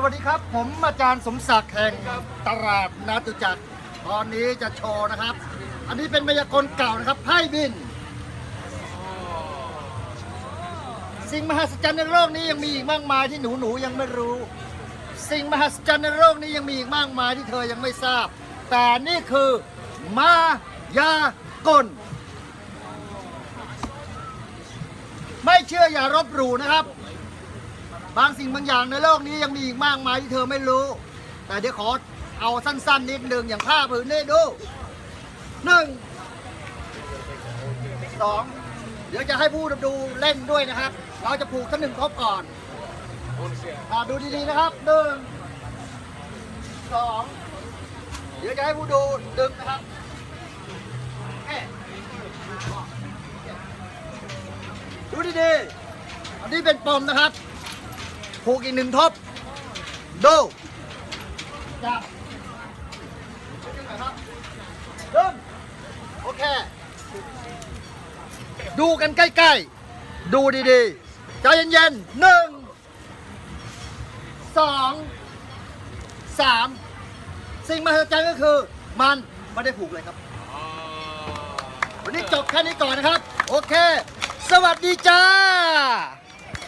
สวัสดีครับ ผมอาจารย์สมศักดิ์แห่งตลาดนาตุจักรตอนนี้จะโชว์นะครับ อันนี้เป็นมายากลเก่านะครับไพ่บิน สิ่งมหัศจรรย์ในโลกนี้ยังมีอีกมากมายที่หนูหนูๆยังไม่รู้ สิ่งมหัศจรรย์ในโลกนี้ยังมีอีกมากมายที่เธอยังไม่ทราบ แต่นี่คือมายากลไม่เชื่ออย่ารบหลู่นะครับ บางสิ่งบางอย่างในโลกนี้ยังมีอีกมากมายที่เธอไม่รู้ แต่เดี๋ยวขอเอาสั้นๆนิดหนึ่งอย่างผ้าผืนนี้ดูหนึ่งสองเดี๋ยวจะให้ผู้ดูเล่นด้วยนะครับ เราจะผูกทั้งหนึ่งครบก่อนอดูดีๆนะครับหนึ่งสองเดี๋ยวจะให้ผู้ดูดึงนะครับดูดีๆอันนี้เป็นปมนะครับ ผูกอีกหนึ่งทบดูจับดึงหน่อยครับดึงโอเค ดูกันใกล้ๆ ดูดีๆ ใจเย็นๆหนึ่งสองสามสิ่งมหัศจรรย์ก็คือ มันไม่ได้ผูกเลยครับ วันนี้จบแค่นี้ก่อนนะครับ โอเค สวัสดีจ้า